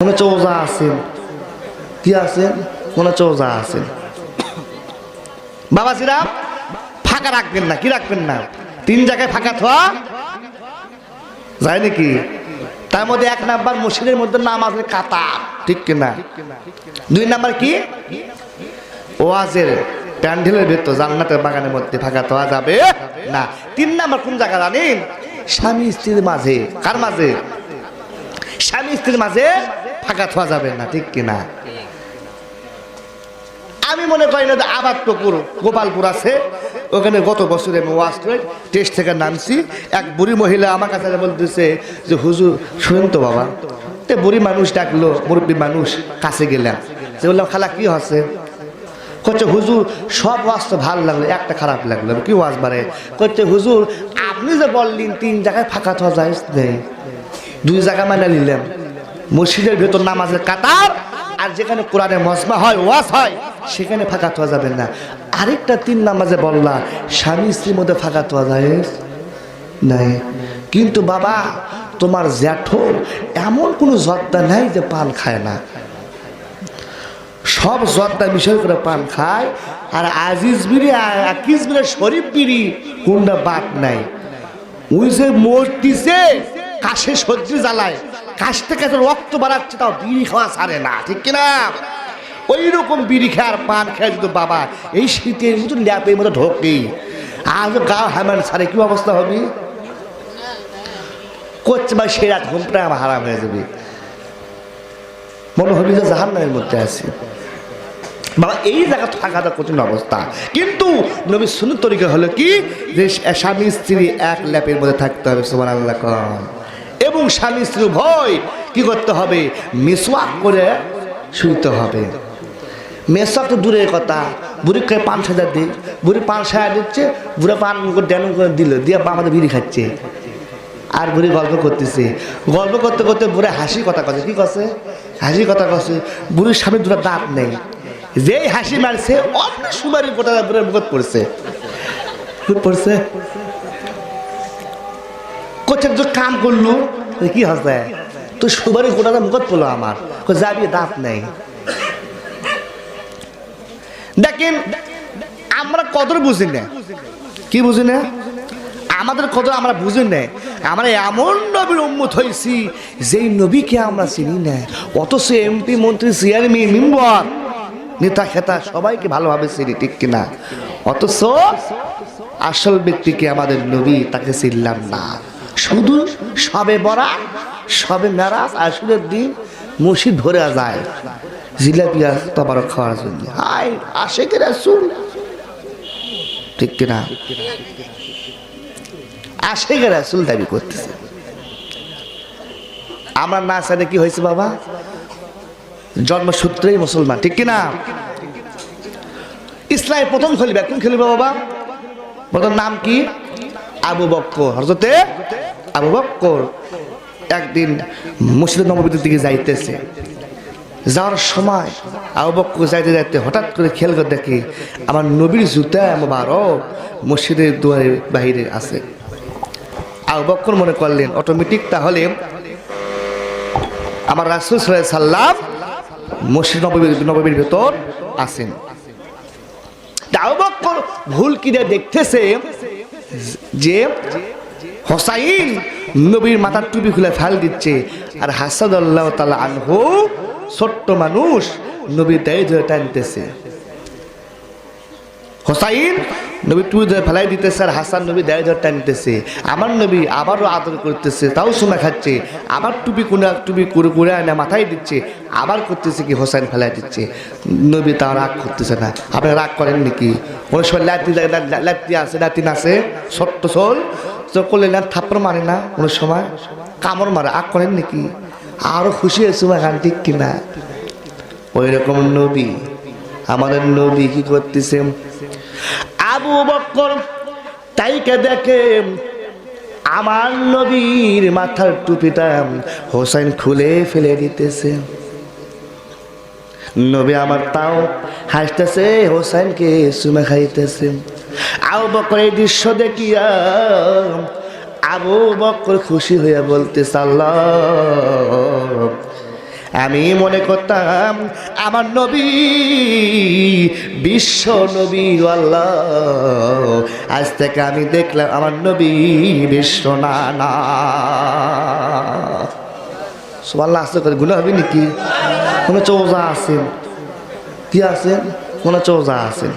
মনে হচ্ছে ওজা আছেন কি আছেন মনে হচ্ছে ওজা আছেন বাবা সিরাম ফাঁকা রাখবেন না, কি রাখবেন না? তিন জায়গায় ফাঁকা থোয়া। যায় নাকি? তার মধ্যে এক নাম্বার মসজিদের মধ্যে নাম আছে কাতা ঠিক কিনা? দুই নাম্বার কি? ওয়াজের প্যান্ডেলের ভেতর, জান্নাতের বাগানের মধ্যে ফাঁকা থোয়া যাবে না। তিন নাম্বার কোন জায়গা জানেন? স্বামী স্ত্রীর মাঝে। কার মাঝে? স্বামী স্ত্রীর মাঝে ফাঁকা থোয়া যাবে না ঠিক কিনা? আমি মনে করি না যে আবাদ পুকুর গোপালপুর আছে। ওখানে গত বছরে আমি ওয়াশ করে টেস্ট থেকে নামছি। এক বুড়ি মহিলা আমার কাছে বলতেছে যে হুজুর শুনেন তো বাবা। তে বুড়ি মানুষ ডাকলো মুরব্বী মানুষ কাছে গেলাম। যে বললাম খালা কি হচ্ছে? করছে হুজুর সব ওয়াজ তো ভালো লাগল একটা খারাপ লাগল। কি ওয়াজ বারে? করছে হুজুর আপনি যে বললেন তিন জায়গায় ফাঁকা থাকা যায় দুই জায়গা মানে নিলাম। মসজিদের ভেতর নামাজের কাতার, আর যেখানে কোরআনে মজমা হয়, ওয়াজ হয়, সেখানে ফাঁকা থাকা যাবে না। আরেকটা তিন নামাজে বললা, স্বামী স্ত্রীর মধ্যে ফাঁকা থাকা যায়? নাই। কিন্তু বাবা, তোমার জ্যাঠো এমন কোনো জর্দা নাই যে পান খায় না। সব জর্দা বিষয় করে পান খায়, আর আজিজ বিড়ি আকিজ বিড়ি, শরীফ বিড়ি, কোনটা বাদ নাই। ওই যে মরতিছে কাশে সর্দি জ্বালায় কাশ থেকে যে রক্ত বাড়াচ্ছে, তাও বিড়ি খাওয়া ছাড়ে না, ঠিক কিনা? ওই রকম বিড়ি খায় আর পান খায় যদি বাবা। এই শীতের মতো ল্যাপের মতো ঢোকে। আজ গা হ্যামান ছাড়ে, কি অবস্থা হবে? করছে বা সে রাত ঘুমটা আমার হারাম হয়ে যাবে। মনে হবে যে জাহান নামের মধ্যে আছি। বাবা, এই জায়গা থাকাটা কঠিন অবস্থা। কিন্তু নবী সুন্দর তরিকা হলো কি? যে স্বামী স্ত্রী এক ল্যাপের মধ্যে থাকতে হবে সোমান আল্লাহ কম। এবং স্ত্রী ভয় কি করতে হবে? মিসওয়াক করে শুইতে হবে। মেসওয়াক তো দূরের কথা। বুড়ি খেয়ে পান সাজা দিই বুড়ি পান সাজা দিচ্ছে, বুড়ে পান ড্যান করে দিল, দিয়ে আমাদের বিড়ি খাচ্ছে। আর বুড়ি গল্প করতেছে। গল্প করতে করতে বুড়ে হাসি কথা কছে কি কছে হাসি কথা কছে বুড়ির সামনে দুটো দাঁত নেই। যেই হাসি মারছে, অন্য সুমারি গোটা বুড়ের মুখত পড়ছে। পড়ছে? করছে তো কাম করলু কি হচ্ছে তো সুবারি গোটাটা মুখত পড়ল আমার। যাবি, দাঁত নেই। দেখেন, আমরা কদর বুঝি না। কি বুঝি না? আমাদের কদর আমরা বুঝি না। আমরা এমন নবীর উম্মত হয়েছি যেই নবীকে আমরা চিনি না। অথচ এমপি, মন্ত্রী, চেয়ারম্যান, মেম্বার, নেতা, খেতা সবাইকে ভালোভাবে চিনি, ঠিক কিনা অথচ আসল ব্যক্তিকে আমাদের নবী তাকে চিনলাম না। শুধু সবে বরা সবে মেরাজ আসলের দিন মসজিদ ধরে যায়। জিলাপি আর তবারক খাওয়ার জন্য। হাই আসে কে রাসূল। ঠিক কিনা? আসে কে রাসূল দাবি করতেছে। আমরা না সাথে কি হয়েছে বাবা। জন্মসূত্রেই মুসলমান, ঠিক কিনা? ইসলামের প্রথম খলিফা কোন খলিফা বাবা? প্রথম নাম কি? আবু বক্কর। হরজতে আবু বক্কর একদিন মুসলিম নবীদের দিকে যাইতেছে। যাওয়ার সময় আবু বক্কর যাইতে যাইতে হঠাৎ করে খেয়াল করে দেখি আমার নবীর জুতা মোবারক মসজিদের দুয়ারের বাহিরে আছে। আবু বক্কর মনে করলেন, অটোমেটিক তাহলে আমার রাসুল সাল্লাম মসজিদ নবীর নবীর ভেতর আছেন। আবু বক্কর ভুল কিনে দেখতেছে যে হোসাইন নবীর মাথার টুপি খুলে ফেল দিচ্ছে। আর হাসাদ আল্লাহ তালা আনহু ছোট্ট মানুষ নবীর দায়ী ধরে টানতেছে। হোসাইন নবী টুপি ধরে ফেলাই দিতেছে আর হাসান নবী দায়ী ধরে টানতেছে। আমার নবী আবারও আদর করতেছে, তাও শোনা খাচ্ছে। আবার টুপি কুনা টুপি করে করে আনে মাথায় দিচ্ছে। আবার করতেছে কি হোসাইন ফেলাই দিচ্ছে। নবী তাও রাগ করতেছে না। আপনি রাগ করেন নাকি? অনেক সময় লাতি লাতি আছে লাতিন আছে? ছোট্ট সোল তো করলে না থাপ্পড় মারে না, কোনো সময় কামড় মারে, আগ করেন নাকি? আরও খুশি হয়েছে এখান ঠিক কিনা? ওই রকম নবী, আমাদের নবী কি করতেছে? আবু বক্কর তাইকে দেখে আমার নবীর মাথার টুপিটা হোসেন খুলে ফেলে দিতেছে। নবী আমার তাও হাসতেছে হোসেনকে চুমে খাইতেছে। আবু বকর এই দৃশ্য দেখিয়া আবু বকর খুশি হইয়া বলতে আল্লাহ আমি মনে করতাম আমার নবী বিশ্ব নবী আল্লাহ। আজ থেকে আমি দেখলাম আমার নবী বিশ্ব না সোয়াল্লা আসতে করে গুলো হবে নাকি? কোনো চৌজা আছেন কি আছেন কোনো চৌজা আছেন